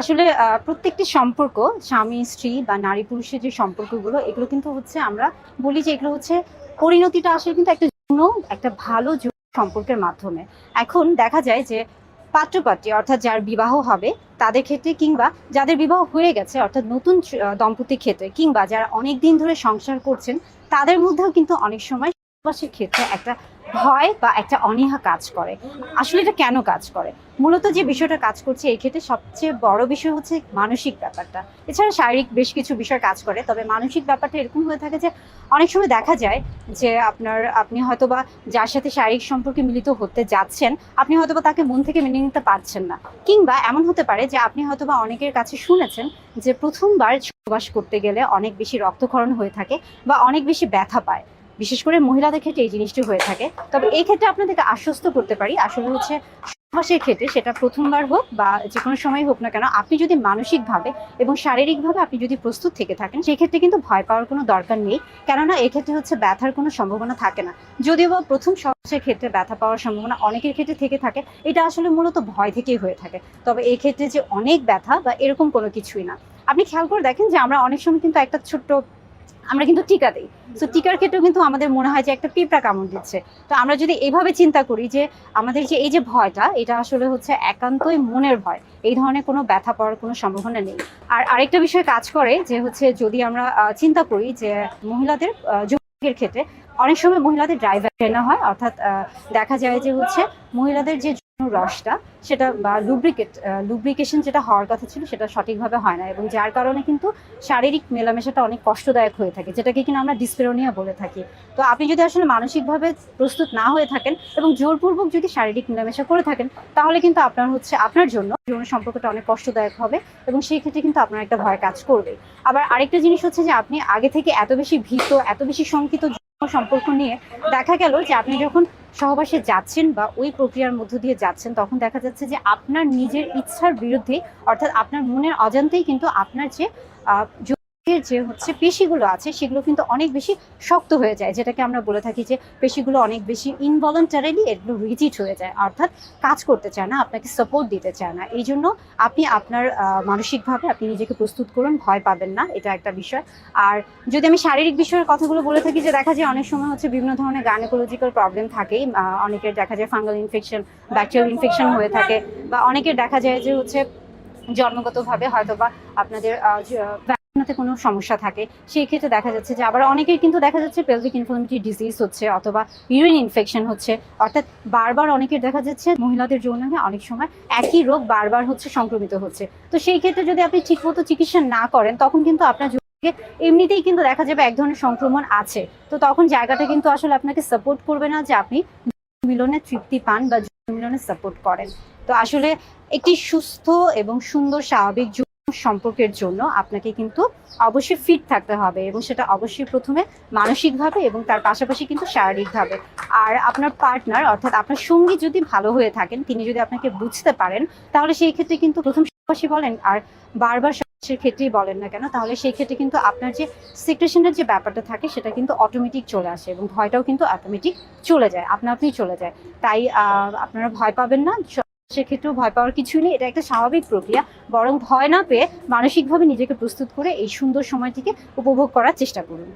আসলে প্রত্যেকটি সম্পর্ক, স্বামী, স্ত্রী বা নারী পুরুষের যে সম্পর্কগুলো, এগুলো কিন্তু হচ্ছে আমরা বলি যে এগুলো হচ্ছে পরিণতিটা আসলে কিন্তু একটা যৌন, একটা ভালো সম্পর্কের মাধ্যমে। এখন দেখা যায় যে পাত্রপাত্রী অর্থাৎ যার বিবাহ হবে, তাদের ক্ষেত্রে কিংবা যাদের বিবাহ হয়ে গেছে, অর্থাৎ নতুন দম্পতির ক্ষেত্রে কিংবা যারা অনেক দিন ধরে সংসার করছেন, তাদের মধ্যেও কিন্তু অনেক সময় ক্ষেত্রে একটা ভয় বা একটা অনীহা কাজ করে। আসলে এটা কেন কাজ করে? মূলত যে বিষয়টা কাজ করছে এই ক্ষেত্রে সবচেয়ে বড় বিষয় হচ্ছে মানসিক ব্যাপারটা। এছাড়া শারীরিক বেশ কিছু বিষয় কাজ করে, তবে মানসিক ব্যাপারটা এরকম হয়ে থাকে যে, অনেক সময় দেখা যায় যে আপনার, আপনি হয়তোবা যার সাথে শারীরিক সম্পর্কে মিলিত হতে যাচ্ছেন, আপনি হয়তোবা তাকে মন থেকে মেনে নিতে পারছেন না। কিংবা এমন হতে পারে যে, আপনি হয়তোবা অনেকের কাছে শুনেছেন যে, প্রথমবার সহবাস করতে গেলে অনেক বেশি রক্তক্ষরণ হয়ে থাকে বা অনেক বেশি ব্যথা পায়। বিশেষ করে মহিলাদের ক্ষেত্রে এই জিনিসটি হয়ে থাকে। তবে এই ক্ষেত্রে আপনাদেরকে আশ্বস্ত করতে পারি, আসলে হচ্ছে সহবাসের ক্ষেত্রে সেটা প্রথমবার হোক বা যে কোনো সময় হোক না কেন, আপনি যদি মানসিকভাবে এবং শারীরিকভাবে আপনি যদি প্রস্তুত থেকে থাকেন সেই ক্ষেত্রে কিন্তু ভয় পাওয়ার কোনো দরকার নেই। কেননা এক্ষেত্রে হচ্ছে ব্যথার কোনো সম্ভাবনা থাকে না। যদিও বা প্রথম সহবাসের ক্ষেত্রে ব্যথা পাওয়ার সম্ভাবনা অনেকের ক্ষেত্রে থেকে থাকে, এটা আসলে মূলত ভয় থেকেই হয়ে থাকে। তবে এই ক্ষেত্রে যে অনেক ব্যথা বা এরকম কোনো কিছুই না। আপনি খেয়াল করে দেখেন যে আমরা অনেক সময় কিন্তু একটা ছোট্ট আমরা কিন্তু টিকা দিই। তো টিকার ক্ষেত্রেও কিন্তু আমাদের মনে হয় যে একটা পিঁপড়া কামড় দিচ্ছে। তো আমরা যদি এইভাবে চিন্তা করি যে আমাদের যে এই যে ভয়টা, এটা আসলে হচ্ছে একান্তই মনের ভয়। এই ধরনের কোনো ব্যথা পাওয়ার কোনো সম্ভাবনা নেই। আর আরেকটা বিষয় কাজ করে যে হচ্ছে যদি আমরা চিন্তা করি যে মহিলাদের যৌনের ক্ষেত্রে, অনেক সময় মহিলাদের ড্রাইভার না হয়। অর্থাৎ দেখা যায় যে হচ্ছে মহিলাদের যে রসটা, সেটা বা লুব্রিকেট লুব্রিকেশন যেটা হওয়ার কথা ছিল সেটা সঠিকভাবে হয় না এবং যার কারণে কিন্তু শারীরিক মেলামেশাটা অনেক কষ্টদায়ক হয়ে থাকে, যেটাকে কিনা আমরা ডিসপেরোনিয়া বলে থাকি। তো আপনি যদি আসলে মানসিকভাবে প্রস্তুত না হয়ে থাকেন এবং জোরপূর্বক যদি শারীরিক মেলামেশা করে থাকেন, তাহলে কিন্তু আপনার হচ্ছে, আপনার জন্য যৌন সম্পর্কটা অনেক কষ্টদায়ক হবে এবং সেই ক্ষেত্রে কিন্তু আপনার একটা ভয় কাজ করবে। আবার আরেকটা জিনিস হচ্ছে যে আপনি আগে থেকে এত বেশি ভীত, এত বেশি শঙ্কিত সম্পর্ক নিয়ে দেখা গেল যে আপনি যখন সহবাসে যাচ্ছেন বা ওই প্রক্রিয়ার মধ্য দিয়ে যাচ্ছেন, তখন দেখা যাচ্ছে যে আপনার নিজের ইচ্ছার বিরুদ্ধে, অর্থাৎ আপনার মনের অজান্তেই কিন্তু আপনার যে আহ, যে হচ্ছে পেশিগুলো আছে সেগুলো কিন্তু অনেক বেশি শক্ত হয়ে যায়। যেটাকে আমরা বলে থাকি যে পেশিগুলো অনেক বেশি ইনভলেন্টারিলি এগুলো রিজিট হয়ে যায় অর্থাৎ কাজ করতে চায় না আপনাকে সাপোর্ট দিতে চায় না। এই জন্য আপনি আপনার মানসিকভাবে আপনি নিজেকে প্রস্তুত করুন ভয় পাবেন না এটা একটা বিষয়। আর যদি আমি শারীরিক বিষয়ের কথাগুলো বলে থাকি যে দেখা যায় অনেক সময় হচ্ছে বিভিন্ন ধরনের গাইনোকোলজিক্যাল প্রবলেম আহ, অনেকের দেখা যায় ফাঙ্গাল ইনফেকশন ব্যাকটেরিয়াল ইনফেকশন হয়ে থাকে বা অনেকের দেখা যায় যে হচ্ছে জন্মগতভাবে হয়তো বা আপনাদের আহ, কোনো সমস্যা থাকে সেই ক্ষেত্রে দেখা যাচ্ছে যে আবার অনেকের কিন্তু দেখা যাচ্ছে পেলভিক ইনফ্লামেটরি ডিজিজ হচ্ছে অথবা ইউরিন ইনফেকশন হচ্ছে। অর্থাৎ বারবার অনেকের দেখা যাচ্ছে মহিলাদের যৌনাঙ্গে অনেক সময় একই রোগ বারবার হচ্ছে সংক্রমিত হচ্ছে। তো সেই ক্ষেত্রে যদি আপনি ঠিকমতো চিকিৎসা না করেন তখন কিন্তু আপনার এমনিতেই কিন্তু দেখা যাবে এক ধরনের সংক্রমণ আছে। তো তখন জায়গাটা কিন্তু আসলে আপনাকে সাপোর্ট করবে না যে আপনি মিলনে তৃপ্তি পান বা যৌন মিলনে সাপোর্ট করেন। তো আসলে একটি সুস্থ এবং সুন্দর স্বাভাবিক যৌন সম্পর্কের জন্য আপনাকে কিন্তু অবশ্যই ফিট থাকতে হবে এবং সেটা অবশ্যই প্রথমে মানসিকভাবে এবং তার পাশাপাশি কিন্তু শারীরিকভাবে। আর আপনার পার্টনার অর্থাৎ আপনার সঙ্গী যদি ভালো হয়ে থাকেন, তিনি যদি আপনাকে বুঝতে পারেন, তাহলে সেই ক্ষেত্রে কিন্তু প্রথম সহবাসী বলেন আর বারবার সহবাসের ক্ষেত্রেই বলেন না কেন, তাহলে সেই ক্ষেত্রে কিন্তু আপনার যে সিক্রেশনের যে ব্যাপারটা থাকে, সেটা কিন্তু অটোমেটিক চলে আসে এবং ভয়টাও কিন্তু অটোমেটিক চলে যায়, আপনা আপনি চলে যায়। তাই আপনারা ভয় পাবেন না সেক্ষেত্রেও ভয় পাওয়ার কিছুই নেই। এটা একটা স্বাভাবিক প্রক্রিয়া। বরং ভয় না পেয়ে মানসিকভাবে নিজেকে প্রস্তুত করে এই সুন্দর সময়টিকে উপভোগ করার চেষ্টা করুন।